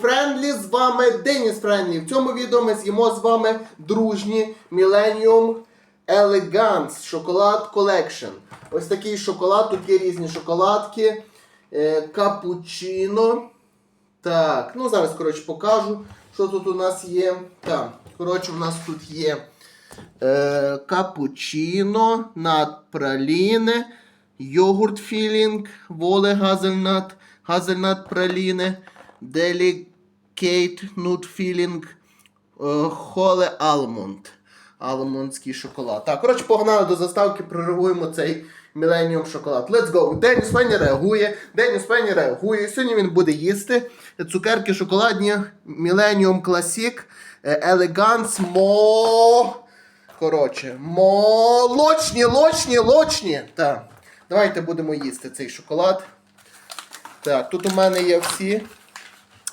Френдлі, з вами Деніс Френдлі. В цьому відео ми з'їмо з вами дружні Millennium Elegance Шоколад Collection. Ось такий шоколад, тут є різні шоколадки, е, капучино. Так, ну зараз, коротше, покажу, що тут у нас є. Так, коротше, у нас тут є е, капучино, надпраліне, йогурт філінг, воле газельнат, газельнат праліне, делікейт нут філінг, е, холе алмонд. Алмондський шоколад. Так, коротше, погнали до заставки, прореагуємо цей Millennium шоколад. Let's go! Деніс Фенні реагує. Деніс Фенні реагує. Сьогодні він буде їсти цукерки шоколадні Millennium Classic е, Elegance Мо. Коротше, молочні, лочні, лочні. Так. Давайте будемо їсти цей шоколад. Так, тут у мене є всі.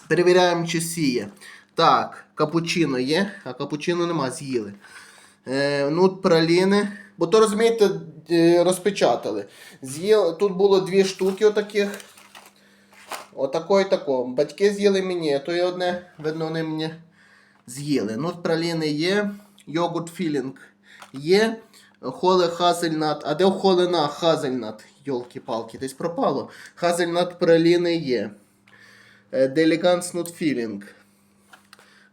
Перевіряємо, чи всі є. Так, капучино є, а капучино нема, з'їли. Е, нут праліни. Бо то, розумієте, е, розпечатали. З'їли, тут було дві штуки отаких. Отако і тако. Батьки з'їли мені, то є одне, видно, вони мені з'їли. Нут праліни є, йогурт філінг є, холе хазельнат. А де холена хазельнат? Йолки-палки, десь пропало. Хазельнат праліни є. Деліганс нут філінг.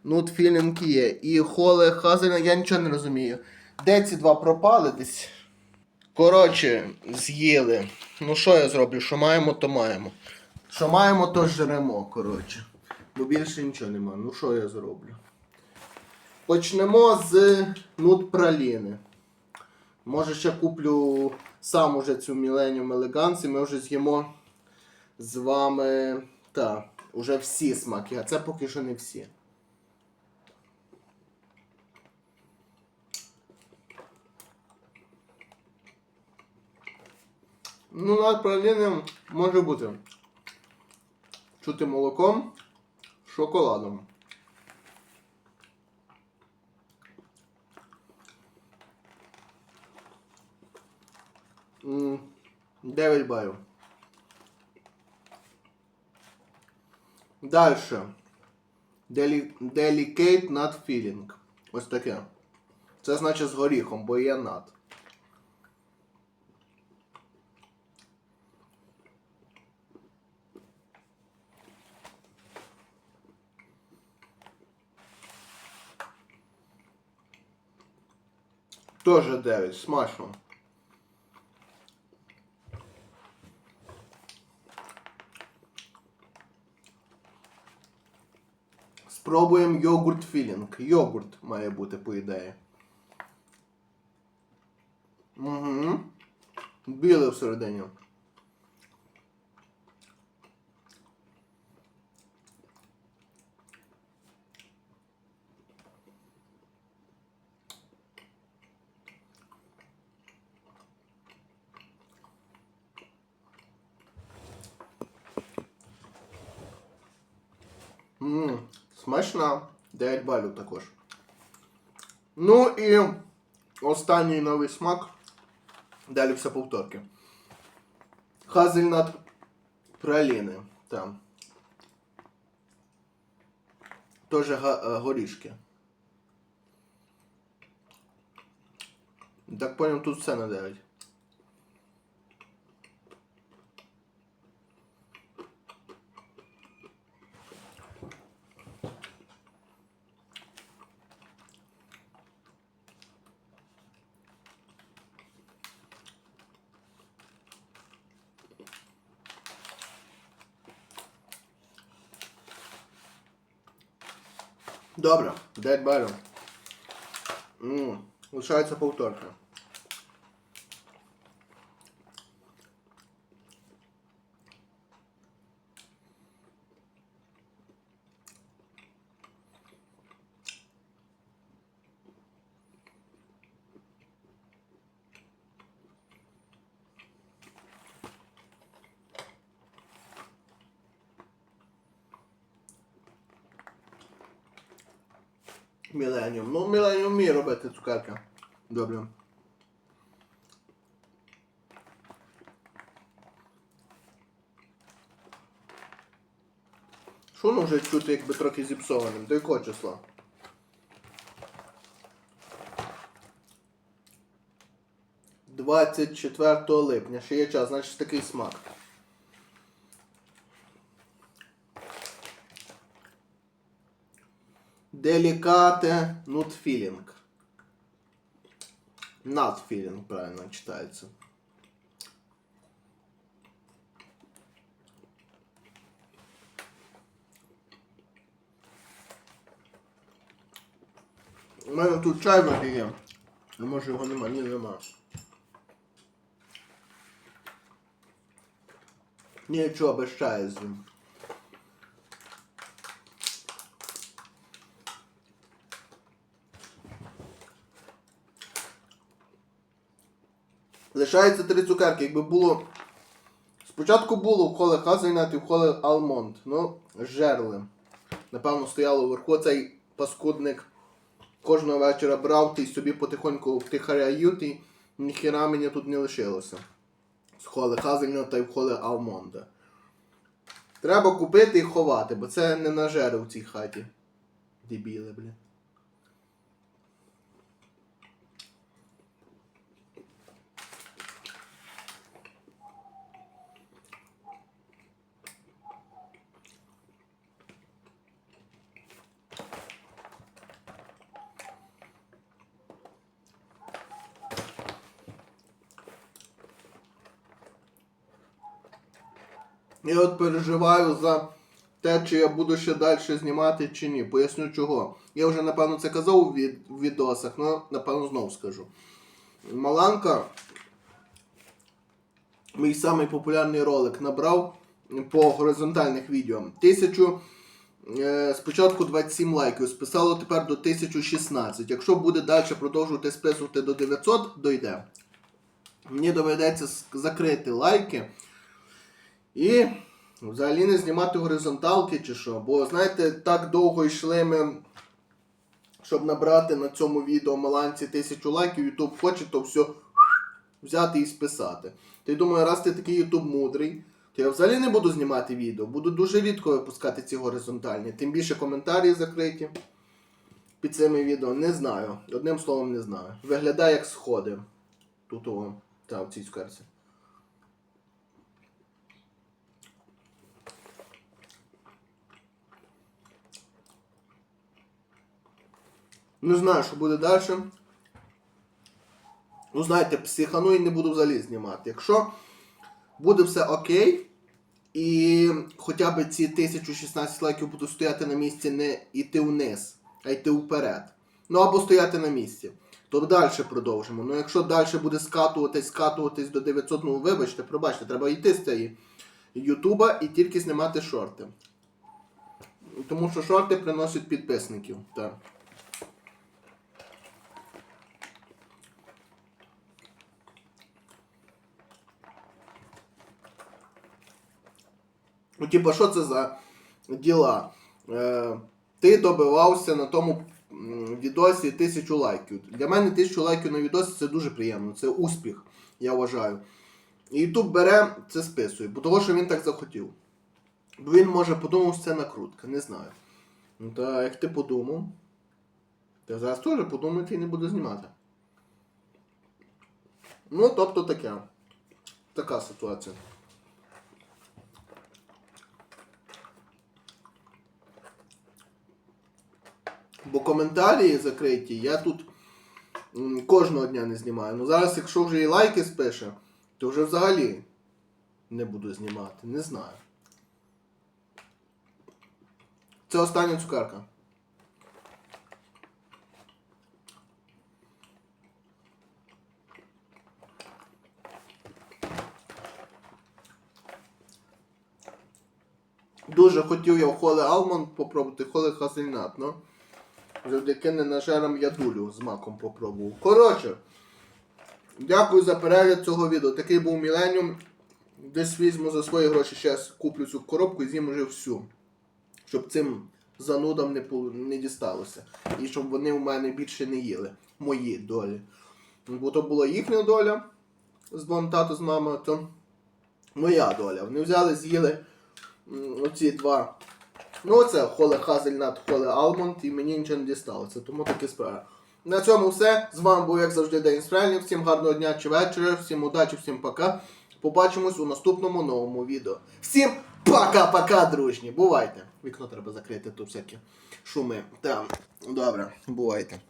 Нут філінг є. І холе хазельнат, я нічого не розумію. Де ці два пропали десь? Коротше, з'їли. Ну що я зроблю? Що маємо, то маємо. Що маємо, то жремо, коротше. Бо більше нічого нема. Ну що я зроблю? Почнемо з нут праліни. Може ще куплю сам уже цю Millennium Elegance і ми вже з'їмо з вами. Та, уже всі смаки, а це поки що не всі. Ну, над праліним може бути. Чути молоком, шоколадом. 9 балів. Дальше. Delicate Nut Feeling. Ось таке. Це значить з горіхом, бо є нат. Тоже 9. Смачно. Спробуємо йогурт філінг. Йогурт має бути, по ідеї. Угу. Біле всередині. Ммм, Смачна. 9 балів також. Ну і останній новий смак. Далі все повторки. Хазельнат праліни. Там. Тоже горішки. Так понял, тут все на 9. Добре, 9 балів. Ммм, лишається повторка. Міленіум. Ну, Міленіум вміє робити цукерки. Добре. Воно вже чути якби трохи зіпсованим? До якого числа? Двадцять липня. Ще є час, значить такий смак. Делікате нут філінг. Нат філінг правильно читається. У мене тут чай вроді є. Ну, може його нема, ні, нема. Нічого, без чаю з'їм. Лишається три цукерки. Якби було. Спочатку було в холе Хазельнат і в холе Алмонд. Ну, жерли. Напевно, стояло вверху цей паскудник. Кожного вечора брав ти собі потихоньку втихаряють і ніхіра мені тут не лишилося. З холе Хазельната і в холе Алмонда. Треба купити і ховати, бо це не нажери в цій хаті. Дебіли, блін. Я от переживаю за те, чи я буду ще далі знімати чи ні. Поясню чого. Я вже напевно це казав у від, відосах, але напевно знову скажу. Маланка, мій самий популярний ролик, набрав по горизонтальних відео. Тисячу. е, Спочатку 27 лайків, списало тепер до 1016. Якщо буде далі продовжувати списувати до 900, дойде. Мені доведеться закрити лайки. І взагалі не знімати горизонталки чи що. Бо, знаєте, так довго йшли ми, щоб набрати на цьому відео Маланці тисячу лайків, Ютуб хоче, то все взяти і списати. Я думаю, раз ти такий Ютуб мудрий, то я взагалі не буду знімати відео. Буду дуже рідко випускати ці горизонтальні. Тим більше коментарі закриті під цими відео. Не знаю. Одним словом, не знаю. Виглядає як сходи. Тут в цій скарці. Не знаю, що буде далі. Ну, знаєте, психану і не буду взагалі знімати. Якщо буде все окей, і хоча б ці 1016 лайків будуть стояти на місці, не йти вниз, а йти вперед. Ну або стояти на місці. То далі продовжимо. Ну якщо далі буде скатуватись, скатуватись до 900, ну вибачте, пробачте, треба йти з цієї Ютуба і тільки знімати шорти. Тому що шорти приносять підписників. Так. Ну, типа, що це за діла? Е, ти добивався на тому відосі тисячу лайків. Для мене тисячу лайків на відосі це дуже приємно, це успіх, я вважаю. І YouTube бере це списує, бо того, що він так захотів. Бо він може подумав, що це накрутка, не знаю. Ну та як ти подумав, то зараз теж подумати і не буду знімати. Ну, тобто таке. Така ситуація. Бо коментарі закриті, я тут кожного дня не знімаю. Ну зараз, якщо вже і лайки спише, то вже взагалі не буду знімати. Не знаю. Це остання цукерка. Дуже хотів я холе Алмонд попробувати, холе Хазельнат, ну. Завдяки ненажерам я дулю з маком попробував. Коротше, дякую за перегляд цього відео. Такий був Міленіум. Десь візьму за свої гроші, зараз куплю цю коробку і з'їм уже всю. Щоб цим занудам не, не дісталося. І щоб вони в мене більше не їли. Мої долі. Бо то була їхня доля з двом тато з мамою, то моя доля. Вони взяли, з'їли оці два Ну, це холе хазельнат, холе алмонд, і мені нічого не дісталося, тому такі справи. На цьому все. З вами був, як завжди, День Справлінг. Всім гарного дня чи вечора, всім удачі, всім пока. Побачимось у наступному новому відео. Всім пока-пока, дружні. Бувайте. Вікно треба закрити, тут всякі шуми. Там. Добре, бувайте.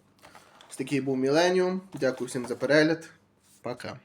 Ось такий був Міленіум. Дякую всім за перегляд. Пока.